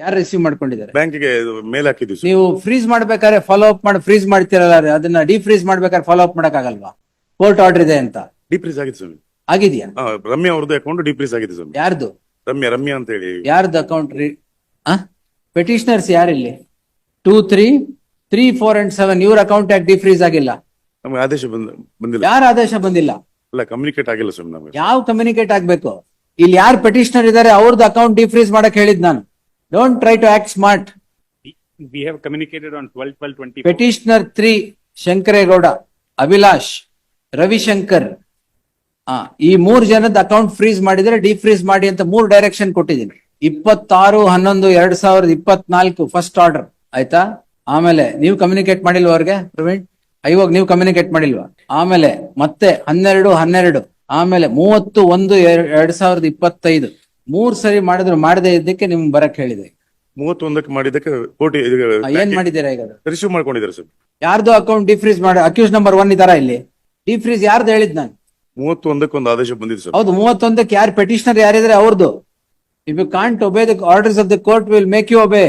ಯಾರು ರಿಸೀವ್ ಮಾಡ್ಕೊಂಡಿದ್ದಾರೆ? ಬ್ಯಾಂಕಿಗೆ ಮೇಲ್ ಹಾಕಿದ್ವಿ ಸರ್ ನೀವು ಫ್ರೀಸ್ ಮಾಡ್ಬೇಕಾದ್ರೆ ಫಾಲೋ ಅಪ್ ಮಾಡಿ ಫ್ರೀಸ್ ಮಾಡ್ತಿರಲ್ಲ ಅದನ್ನ ಡಿಫ್ರೀಸ್ ಮಾಡ್ಬೇಕಾದ್ರೆ ಫಾಲೋ ಅಪ್ ಮಾಡಕ್ ಆಗಲ್ವಾ ಕೋರ್ಟ್ ಆರ್ಡರ್ ಇದೆ ಅಂತ. ಡಿಪ್ರೀಸ್ ಆಗಿದೆ ಸ್ವಾಮಿ. ಆಗಿದೆಯಾ? ಹಾ, ರಮ್ಯಾ ಅವ್ರದ್ದು ಅಕೌಂಟ್ ಡಿಪ್ರೀಸ್ ಆಗಿದೆ ಸ್ವಾಮಿ. ಯಾರ್ದು? ರಮ್ಯಾ ರಮ್ಯಾ ಅಂತ ಹೇಳಿ. ಯಾರ್ದು ಅಕೌಂಟ್ ರೀ petitioners ಯಾರಿಲ್ಲಿ? Two three three four and seven ಇವ್ರ ಅಕೌಂಟ್ ಯಾಕೆ ಡಿಫ್ರೀಸ್ ಆಗಿಲ್ಲ? ನಮ್ಗೆ ಆದೇಶ ಬಂದ ಬಂದಿಲ್ಲ. ಯಾರ ಆದೇಶ ಬಂದಿಲ್ಲ? ಅಲ್ಲ ಕಮ್ಯುನಿಕೇಟ್ ಆಗಿಲ್ಲ ಸ್ವಾಮಿ ನಮಗೆ. ಯಾವ ಕಮ್ಯುನಿಕೇಟ್ ಆಗ್ಬೇಕು? ಇಲ್ಲಿ ಯಾರು ಪೆಟಿಷನರ್ ಇದಾರೆ ಅವ್ರದ್ದು ಅಕೌಂಟ್ ಡಿಫ್ರೀಸ್ ಮಾಡಕ್ ಹೇಳಿದ್ ನಾನು. Don't try to act smart We have communicated on twelve, twelve, twenty. Petitioner three Shankaregowda Abhilash Ravishankar ಆ ಈ ಮೂರ್ ಜನದ ಅಕೌಂಟ್ ಫ್ರೀಸ್ ಮಾಡಿದ್ರೆ ಡಿಫ್ರೀಸ್ ಮಾಡಿ ಅಂತ ಮೂರು ಡೈರೆಕ್ಷನ್ ಕೊಟ್ಟಿದ್ದೀನಿ. ಇಪ್ಪತ್ತಾರು ಹನ್ನೊಂದು ಎರಡ್ ಸಾವಿರದ ಇಪ್ಪತ್ನಾಲ್ಕು ಫಸ್ಟ್ ಆರ್ಡರ್ ಆಯ್ತಾ? ಆಮೇಲೆ ನೀವು ಕಮ್ಯುನಿಕೇಟ್ ಮಾಡಿಲ್ವಾ ಅವ್ರಿಗೆ ಪ್ರವೀಣ್? ಇವಾಗ ನೀವು ಕಮ್ಯುನಿಕೇಟ್ ಮಾಡಿಲ್ವಾ? ಆಮೇಲೆ ಮತ್ತೆ ಹನ್ನೆರಡು ಹನ್ನೆರಡು. ಆಮೇಲೆ ಮೂವತ್ತು ಒಂದು ಎರ- ಎರಡ್ ಸಾವಿರದ ಇಪ್ಪತ್ತೈದು. ಮೂರ್ ಸರಿ ಮಾಡಿದ್ರು ಮಾಡದೇ ಇದ್ದಕ್ಕೆ ನಿಮ್ ಬರಕ್ ಹೇಳಿದೆ. ಮೂವತ್ತೊಂದಕ್ಕೆ ಮಾಡಿದ್ದಕ್ಕೆ ಕೋಟಿ ಏನ್ ಮಾಡಿದ್ದೀರಾ ಈಗ? ರಿಸೀವ್ ಮಾಡ್ಕೊಂಡಿದ್ದಾರೆ ಸರ್. ಯಾರ್ದು ಅಕೌಂಟ್ ಡಿಫ್ರೀಸ್ ಮಾಡಿ ಅಕ್ಯೂಸ್ ನಂಬರ್ ಒನ್ ಇದಾರ ಇಲ್ಲಿ. ಡಿಫ್ರೀಸ್ ಯಾರ್ದು ಹೇಳಿದ್ ನಾನು? ಮೂವತ್ತೊಂದಕ್ಕೆ ಒಂದು ಆದೇಶ ಬಂದಿದೆ ಸರ್. ಹೌದು ಮೂವತ್ತೊಂದಕ್ಕೆ ಯಾರು ಪೆಟಿಷನರ್ ಯಾರಿದ್ರೆ ಅವ್ರದ್ದು if you can't obey the orders of the court will make you obey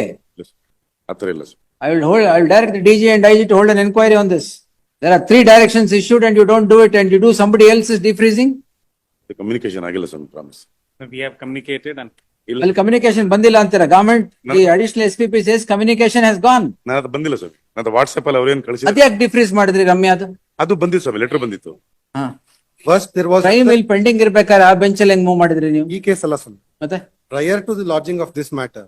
ಆತರ ಇಲ್ಲ sir I will hold I will direct DG and I G to hold an enquiry on this there are three directions issued and you don't do it and you do somebody else is defreezing communication ಆಗಿಲ್ಲ sir promise We have communicated and ಇಲ್ಲ. ಅಲ್ಲಿ communication ಬಂದಿಲ್ಲ ಅಂತೀರಾ? Government additional S P P says communication has gone ನಾನು ಅದು ಬಂದಿಲ್ಲ sir ನಾನು WhatsApp ಅಲ್ಲಿ ಅವ್ರೇನ್ ಕಳಿಸಿದ್ರು? ಅದ್ಯಾಕೆ ಡಿಫ್ರೀಸ್ ಮಾಡಿದ್ರಿ ರಮ್ಯಾ ಅದು? ಅದು ಬಂದಿತ್ತು ಸ್ವಾಮಿ ಲೆಟರ್ ಬಂದಿತ್ತು. ಹಾ. ಫಸ್ಟ್ ದೇರ್ was ಕ್ರೈಮ್ ಇಲ್ಲಿ ಪೆಂಡಿಂಗ್ ಇರ್ಬೇಕಾದ್ರೆ ಆ ಬೆಂಚ್ ಅಲ್ಲಿ ಹೆಂಗ್ ಮೂವ್ ಮಾಡಿದ್ರಿ ನೀವು? ಈ ಕೇಸ್ ಅಲ್ಲ ಸ್ವಾಮಿ. ಮತ್ತೆ? Prior to the lodging of this matter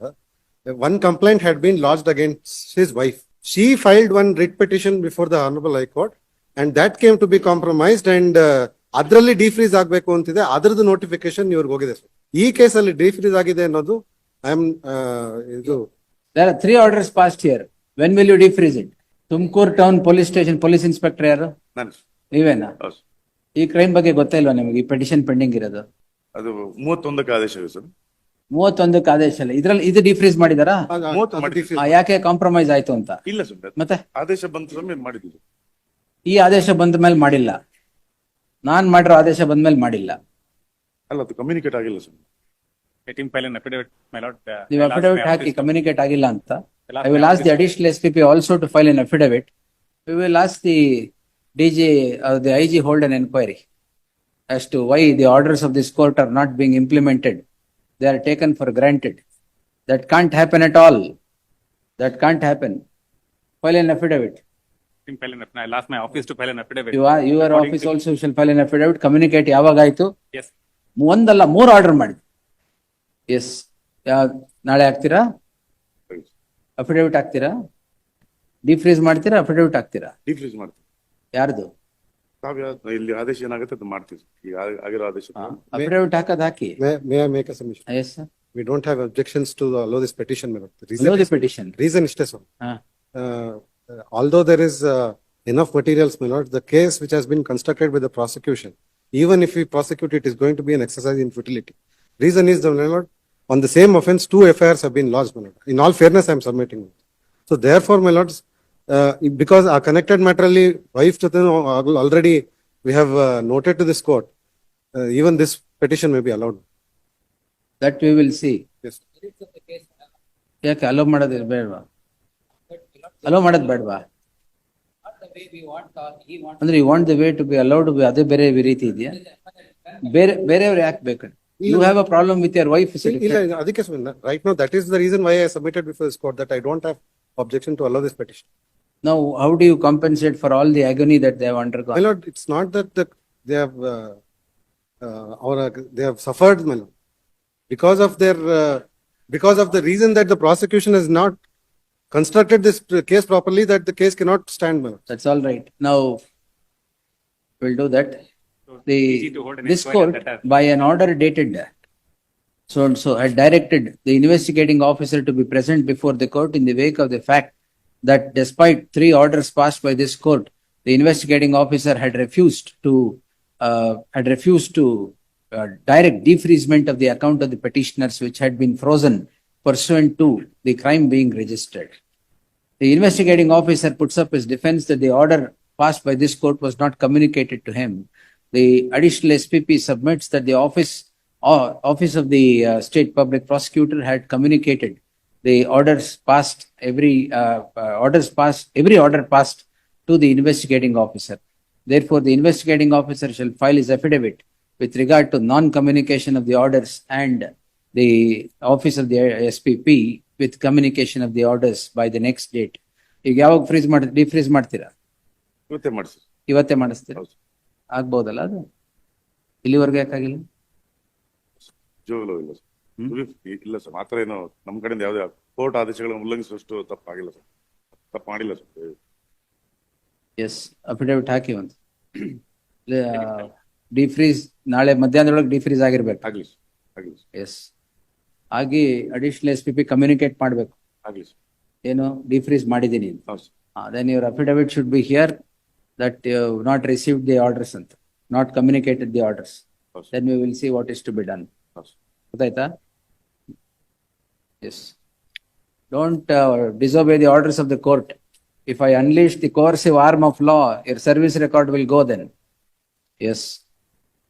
one complaint had been lodged against his wife she filed one writ petition before the honourable high court and that came to be compromised and and ಅದ್ರಲ್ಲಿ ಡಿಫ್ರೀಸ್ ಆಗಬೇಕು ಅಂತಿದೆ. ಅದರದ್ದು notification ಇವ್ರಿಗೆ ಹೋಗಿದೆ sir. ಈ ಕೇಸಲ್ಲಿ defreeze ಆಗಿದೆ ಅನ್ನೋದು ಐ ಆಮ್ ಇದು There are three orders passed here. When will you defreeze it? Tumakuru town police station police inspector ಯಾರು? ನಾನು. ನೀವೇನಾ? ಹೌದು. ಈ ಕ್ರೈಮ್ ಬಗ್ಗೆ ಗೊತ್ತೇ ಇಲ್ವಾ ನಿಮಗೆ? ಈ ಪೆಟಿಷನ್ ಪೆಂಡಿಂಗ್ ಇರೋದು. ಅದು ಮೂವತ್ತೊಂದಕ್ಕೆ ಆದೇಶ ಇದೆ ಸರ್. ಮೂವತ್ತೊಂದಕ್ಕೆ ಆದೇಶ ಇಲ್ಲ. ಇದ್ರಲ್ಲಿ ಇದು ಡಿಫ್ರೀಸ್ ಮಾಡಿದಾರಾ? ಮೂವತ್ತು ಮಾಡಿ- defreeze. ಆ, ಯಾಕೆ ಕಾಂಪ್ರಮೈಸ್ ಆಯ್ತು ಅಂತ? ಇಲ್ಲ ಸರ್. ಮತ್ತೆ? ಆದೇಶ ಬಂತು ಸ್ವಾಮಿ ಮಾಡಿದ್ವಿ ಈ ಆದೇಶ ಬಂದ ಮೇಲೆ ಮಾಡಿಲ್ಲ. ನಾನ್ ಮಾಡಿರೋ ಆದೇಶ ಬಂದ ಮೇಲೆ ಮಾಡಿಲ್ಲ. ಅಲ್ಲ ಅದು ಕಮ್ಯುನಿಕೇಟ್ ಆಗಿಲ್ಲ sir let him file an affidavit, my lord. uh, ನೀವು ಅಫಿಡವಿಟ್ ಹಾಕಿ ಕಮ್ಯುನಿಕೇಟ್ ಆಗಿಲ್ಲ ಅಂತ. I will ask the additional S P P also to file an affidavit we will ask the D G the I G hold an enquiry as to why the orders of this court are not being implemented they are taken for granted that can't happen at all that can't happen file an affidavit. Let him file an aff- I'll ask my office to file an affidavit. You are, your According office to- also shall file an affidavit, communicate ಯಾವಾಗ ಆಯ್ತು Yes, ಒಂದಲ್ಲ ಮೂರು order ಮಾಡಿ S ನಾಳೆ ಹಾಕ್ತೀರಾ? Affidavit ಹಾಕ್ತೀರಾ? ಡಿಫ್ರೀಸ್ ಮಾಡ್ತೀರಾ? Affidavit ಹಾಕ್ತೀರಾ? ಡಿಫ್ರೀಸ್ ಮಾಡ್ತೀವಿ. ಯಾರ್ದು? ತಾವ್ ಯಾವ್ದು- ಇಲ್ಲಿ ಆದೇಶ ಏನಾಗುತ್ತೆ ಅದು ಮಾಡ್ತೀವಿ. ಈಗ ಆಗ- ಆಗಿರೋ ಆದೇಶ. ಅಫಿಡವಿಟ್ ಹಾಕೋದ್ ಹಾಕಿ. May I make a submission yes we don't have objections to allow this petition no the petition reason ಇಷ್ಟೇ sir. ಹಾ. Uh, although there is uh, enough materials, my lord, the case which has been constructed by the prosecution, even if we prosecute it, is going to be an exercise in futility. Reason is, the my lord, on the same offense, two FIRs have been lodged, my lord. In all fairness, I am submitting. So therefore, my lords, uh, because our connected matter ಅಲ್ಲಿ wife ಜೊತೆ already we have uh, noted to this court, uh, even this petition may be allowed. That we will see Yes. ಯಾಕೆ hello ಮಾಡೋದು ಬೇಡವಾ hello ಮಾಡೋದು ಬೇಡವಾ ಅಂದ್ರೆ you want the way to be allowed be ಅದೇ ಬೇರೆ ರೀತಿ ಇದೆಯಾ ಬೇರೆ ಬೇರೆಯವ್ರು ಯಾಕೆ ಬೇಕು you have a problem with your wife ಇಲ್ಲ, ಇಲ್ಲ, ಅದಕ್ಕೆ ಸುಮ್ನೆ, right now, that is the reason why I submitted before this court, that I don't have objection to allow this petition. Now, how do you compensate for all the agony that they have My undergone? lord, it's not that the, they have, uh, uh, or uh, they have suffered, my lord. Because of their, uh, because of the reason that the prosecution has not constructed this case properly, that the case cannot stand, my lord. That's all right. Now, we'll do that. The, easy to hold an this court, by an order dated so and so, had directed the investigating officer to be present before the court in the wake of the fact that despite three orders passed by this court, the investigating officer had refused to, uh, had refused to uh, direct defreezement of the account of the petitioners which had been frozen pursuant to the crime being registered. The investigating officer puts up his defense that the order passed by this court was not communicated to him. The additional SPP submits that the office, uh, office of the uh, state public prosecutor had communicated the orders passed, every, uh, uh, orders passed, every order passed to the investigating officer. Therefore, the investigating officer shall file his affidavit with regard to non-communication of the orders and the office of the SPP with communication of the orders by the next date. ಈಗ ಯಾವಾಗ freeze ಮಾಡಿ ಡಿಫ್ರೀಸ್ ಮಾಡ್ತೀರಾ? ಇವತ್ತೇ ಮಾಡಿಸಿ. ಇವತ್ತೇ ಮಾಡಿಸ್ತೀರಾ? ಹೌದು. ಆಗ್ಬೋದಲ್ಲ ಅದು? ಇಲ್ಲಿವರೆಗೆ ಯಾಕಾಗಿಲ್ಲ? ಜೋಗಲು ಇಲ್ಲ ಸರ್. ಹ್ಮ್. ಇಲ್ಲ ಸರ್ ಮಾತ್ರ ಏನು ನಮ್ಮ ಕಡೆಯಿಂದ ಯಾವುದೇ ಕೋರ್ಟ್ ಆದೇಶಗಳನ್ನು ಉಲ್ಲಂಘಿಸುವಷ್ಟು ತಪ್ಪಾಗಿಲ್ಲ ಸರ್. ತಪ್ಪು ಮಾಡಿಲ್ಲ ಸರ್. ಎಸ್ ಅಫಿಡವಿಟ್ ಹಾಕಿ ಒಂದು. ಡಿಫ್ರೀಸ್ ನಾಳೆ ಮಧ್ಯಾಹ್ನದೊಳಗೆ ಡಿಫ್ರೀಸ್ ಆಗಿರ್ಬೇಕು. ಆಗ್ಲಿ ಸರ್ ಆಗ್ಲಿ ಸರ್. ಎಸ್ ಆಗಿ additional S P P communicate ಮಾಡಬೇಕು. ಆಗ್ಲಿ ಸರ್ ಏನು ಡಿಫ್ರೀಸ್ ಮಾಡಿದ್ದೀನಿ ಅಂತ. ಹೌದು sir then your affidavit should be here that you not receive the orders ಅಂತ. ನಾಟ್ ಕಮ್ಯುನಿಕೇಟೆಡ್ ದಿ ಆರ್ಡರ್ಸ್ ಹೌದು sir then we will see what is to be done ಹೌದು sir ಗೊತ್ತಾಯ್ತಾ? Yes don't disobey the orders of the court if I unleash the coercive arm of law your service record will go then Yes.